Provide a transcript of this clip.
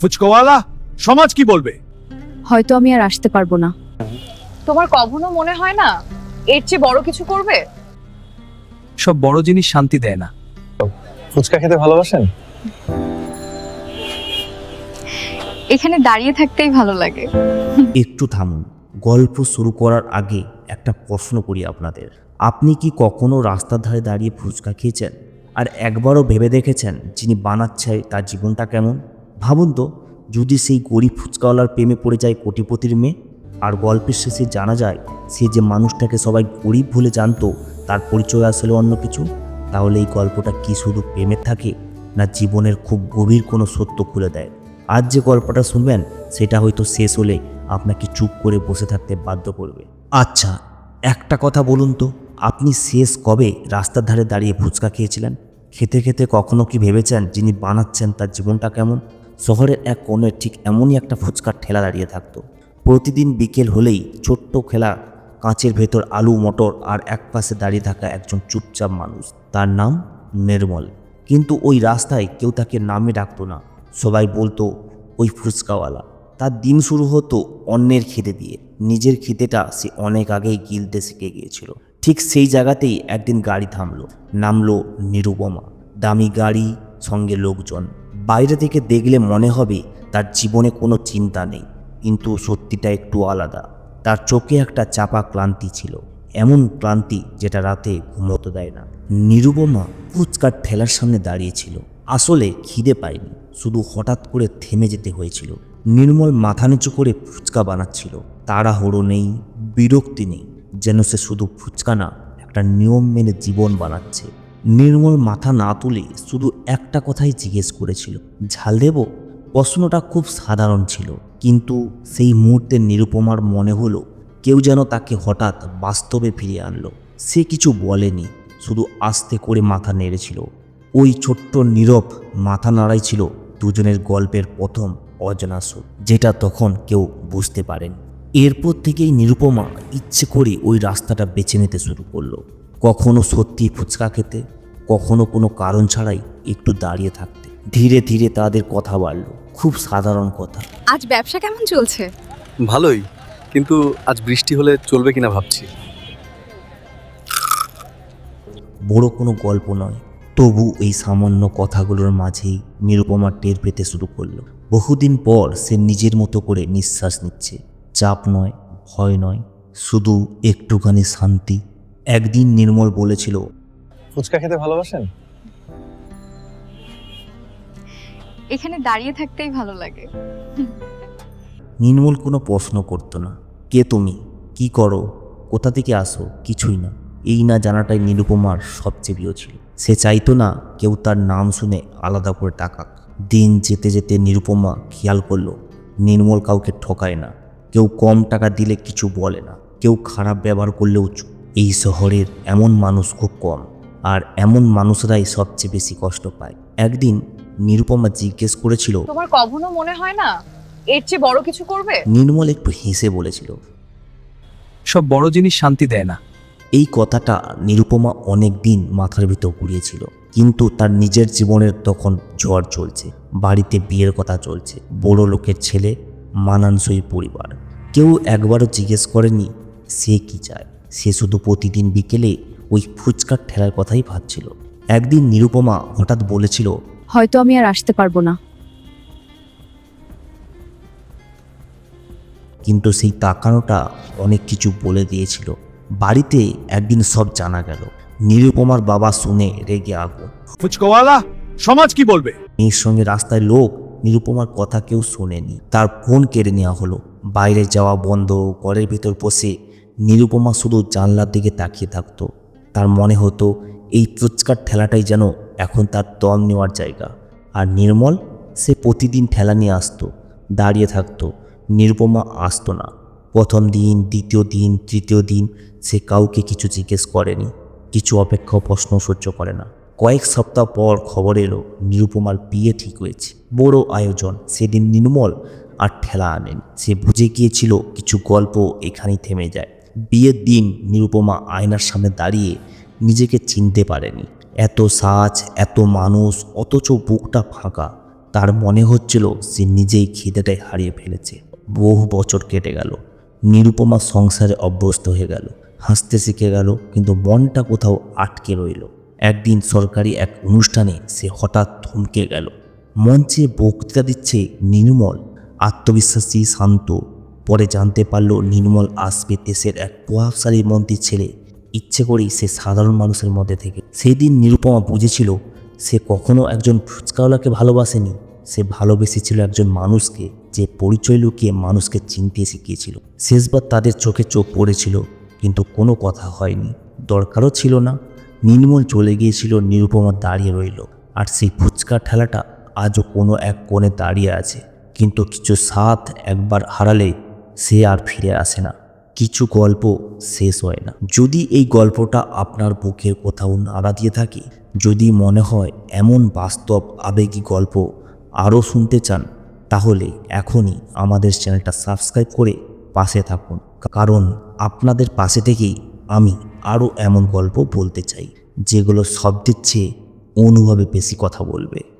ফুচকোওয়ালা সমাজ কি বলবে? হয়তো আমি আর আসতে পারব না। তোমার কখনো মনে হয় না এর চেয়ে বড় কিছু করবে? সব বড় জিনিস শান্তি দেয় না। ফুচকা খেতে ভালোবাসেন? এখানে দাঁড়িয়ে থাকতেই ভালো লাগে। একটু থামুন। গল্প শুরু করার আগে একটা প্রশ্ন করি আপনাদের। আপনি কি কখনো রাস্তার ধারে দাঁড়িয়ে ফুচকা খেয়েছেন? আর একবারও ভেবে দেখেছেন যিনি বানাচ্ছে তার জীবনটা কেমন? ভাবুন তো, যদি সেই গরিব ফুচকাওয়ালার প্রেমে পড়ে যায় কোটিপতির মেয়ে, আর গল্পের শেষে জানা যায় সে যে মানুষটাকে সবাই গরিব বলে জানতো, তার পরিচয় আসলে অন্য কিছু, তাহলে এই গল্পটা কি শুধু প্রেমের থাকে, না জীবনের খুব গভীর কোনো সত্য খুলে দেয়? আজ যে গল্পটা শুনবেন, সেটা হয়তো শেষ হলে আপনাকে চুপ করে বসে থাকতে বাধ্য করবে। আচ্ছা একটা কথা বলুন তো, আপনি শেষ কবে রাস্তার ধারে দাঁড়িয়ে ফুচকা খেয়েছিলেন? খেতে খেতে কখনো কি ভেবেছেন যিনি বানাচ্ছেন তার জীবনটা কেমন? শহরের এক কোণে ঠিক এমনই একটা ফুচকার ঠেলা দাঁড়িয়ে থাকতো। প্রতিদিন বিকেল হলেই ছোট্ট খেলা, কাঁচের ভেতর আলু, মটর আর এক পাশে দাঁড়িয়ে থাকা একজন চুপচাপ মানুষ। তার নাম নির্মল। কিন্তু ওই রাস্তায় কেউ তাকে নামে ডাকতো না। সবাই বলতো, ওই ফুচকাওয়ালা। তার দিন শুরু হতো অন্যের খিদে দিয়ে। নিজের খিদেটা সে অনেক আগেই গিলতে শিখে গিয়েছিল। ঠিক সেই জায়গাতেই একদিন গাড়ি থামলো। নামলো নিরুপমা। দামি গাড়ি, সঙ্গে লোকজন। বাইরে থেকে দেখলে মনে হবে তার জীবনে কোনো চিন্তা নেই, কিন্তু সত্যিটা একটু আলাদা। তার চোখে একটা চাপা ক্লান্তি ছিল, এমন ক্লান্তি যেটা রাতে ঘুমোতে দেয় না। নিরুপমা ফুচকার ঠেলার সামনে দাঁড়িয়েছিল আসলে খিদে পায়নি, শুধু হঠাৎ করে থেমে যেতে হয়েছিল। নির্মল মাথা নিচু করে ফুচকা বানাচ্ছিল। তাড়াহুড়ো নেই, বিরক্তি নেই, যেন সে শুধু ফুচকা না, একটা নিয়ম মেনে জীবন বানাচ্ছে। নির্মল মাথা না তুলে শুধু একটা কথাই জিজ্ঞেস করেছিল, ঝাল দেব? প্রশ্নটা খুব সাধারণ ছিল, কিন্তু সেই মুহূর্তে নিরুপমার মনে হলো কেউ যেন তাকে হঠাৎ বাস্তবে ফিরিয়ে আনলো। সে কিছু বলেনি, শুধু আস্তে করে মাথা নেড়েছিল। ওই ছোট্ট নীরব মাথা নাড়াই ছিল দুজনের গল্পের প্রথম অজানা সুর, যেটা তখন কেউ বুঝতে পারেন। এরপর থেকেই নিরুপমা ইচ্ছে করে ওই রাস্তাটা বেছে নিতে শুরু করল। কখনো সত্যি ফুচকা খেতে কখনো কোনো কারণ ছাড়াই একটু দাঁড়িয়ে থাকতে। ধীরে ধীরে তাদের কথা বাড়লো। খুব সাধারণ কথা। আজ ব্যবসা কেমন চলছে? ভালোই কিন্তু আজ বৃষ্টি হলে চলবে কিনা ভাবছি। বড় কোনো গল্প নয়। তবু এই সামান্য কথাগুলোর মাঝেই নিরুপমা টের পেতে শুরু করল। বহুদিন পর সে নিজের মতো করে নিঃশ্বাস নিচ্ছে। চাপ নয় ভয় নয় শুধু একটুখানি শান্তি। একদিন নির্মল বলেছিল ফুচকা খেতে ভালোবাসেন? এখানে দাঁড়িয়ে থাকতেই ভালো লাগে। নির্মল কোনো প্রশ্ন করতো না। কে তুমি? কি করো? কোথা থেকে আসো? কিছুই না। এই না জানাটাই নিরুপমার সবচেয়ে প্রিয় ছিল। সে চাইতো না কেউ তার নাম শুনে আলাদা করে টাকাক দিন যেতে যেতে নিরুপমা খেয়াল করল নির্মল কাউকে ঠকায় না। কেউ কম টাকা দিলে কিছু বলে না। কেউ খারাপ ব্যবহার করলেও চুপ। এই শহরের এমন মানুষ খুব কম আর এমন মানুষরাই সবচেয়ে বেশি কষ্ট পায়। একদিন নিরুপমা জিজ্ঞেস করেছিল তোমার কখনো মনে হয় না এর চেয়ে বড় কিছু করবে? নির্মল একটু হেসে বলেছিল সব বড় জিনিস শান্তি দেয় না। এই কথাটা নিরুপমা অনেক দিন মাথার ভিতর ঘুরিয়েছিল কিন্তু তার নিজের জীবনের তখন ঝড় চলছে বাড়িতে বিয়ের কথা চলছে বড় লোকের ছেলে মানানসই পরিবার। কেউ একবারও জিজ্ঞেস করেনি সে কি চায়। সে শুধু প্রতিদিন বিকেলে ওই ফুচকার ঠেলার কথাই ভাবছিল। একদিন নিরুপমা হঠাৎ বলেছিল হয়তো আমি আর আসতে পারব না। কিন্তু সেই তাকানোটা অনেক কিছু বলে দিয়েছিল। বাড়িতে একদিন সব জানা গেল। নিরুপমার বাবা শুনে রেগে আগুন। ফুচকোওয়ালা সমাজ কি বলবে? মেয়ের সঙ্গে রাস্তায় লোক নিরুপমার কথা কেউ শোনেনি। তার ফোন কেড়ে নেওয়া হলো। বাইরে যাওয়া বন্ধ ঘরের ভেতর বসে নিরুপমা শুধু জানলার দিকে তাকিয়ে থাকতো। তার মনে হতো, এই ফুচকার ঠেলাটাই যেন এখন তার দম নেওয়ার জায়গা। আর নির্মল, সে প্রতিদিন ঠেলা নিয়ে আসতো, দাঁড়িয়ে থাকতো। নিরুপমা আসতো না। প্রথম দিন, দ্বিতীয় দিন, তৃতীয় দিন, সে কাউকে কিছু জিজ্ঞেস করেনি। কিছু অপেক্ষা প্রশ্ন সহ্য করে না। কয়েক সপ্তাহ পর খবর এলো, নিরুপমার বিয়ে ঠিক হয়েছে। বড় আয়োজন। সেদিন নির্মল আর ঠেলা আনেন। সে বুঝে গিয়েছিল, কিছু গল্প এখানেই থেমে যায়। বিয়ের দিন নিরুপমা আয়নার সামনে দাঁড়িয়ে নিজেকে চিনতে পারেনি। এত সাজ, এত মানুষ, অথচ বুকটা ফাঁকা। তার মনে হচ্ছিল সে নিজেই খিদেটাই হারিয়ে ফেলেছে। বহু বছর কেটে গেল। নিরুপমা সংসারে অভ্যস্ত হয়ে গেল। হাসতে শিখে গেল, কিন্তু মনটা কোথাও আটকে রইল। একদিন সরকারি এক অনুষ্ঠানে সে হঠাৎ থমকে গেল। মঞ্চে বক্তৃতা দিচ্ছে নির্মল। আত্মবিশ্বাসী, শান্ত পরে জানতে পারল নির্মল আসবে দেশের এক প্রভাবশালী মন্ত্রীর ছেলে। ইচ্ছে করেই সে সাধারণ মানুষের মধ্যে থেকে। সেই দিন নিরুপমা বুঝেছিল সে কখনো একজন ফুচকাওয়ালাকে ভালোবাসেনি। সে ভালোবেসেছিল একজন মানুষকে যে পরিচয় লুকিয়ে মানুষকে চিনতে শিখিয়েছিল। শেষবার তাদের চোখে চোখ পড়েছিল, কিন্তু কোনো কথা হয়নি। দরকারও ছিল না। নির্মল চলে গিয়েছিল, নিরুপমা দাঁড়িয়ে রইল। আর সেই ফুচকার ঠেলাটা আজও কোনো এক কোণে দাঁড়িয়ে আছে। কিন্তু কিছু সাথ একবার হারালে সে আর ফিরে আসে না। কিছু গল্প শেষ হয় না। যদি এই গল্পটা আপনার বুকের কোথাও নাড়া দিয়ে থাকে, যদি মনে হয় এমন বাস্তব, আবেগী গল্প আরও শুনতে চান, তাহলে এখনই আমাদের চ্যানেলটা সাবস্ক্রাইব করে পাশে থাকুন। কারণ আপনাদের পাশে থেকেই আমি আরও এমন গল্প বলতে চাই, যেগুলো শব্দের চেয়ে অনুভবে বেশি কথা বলবে।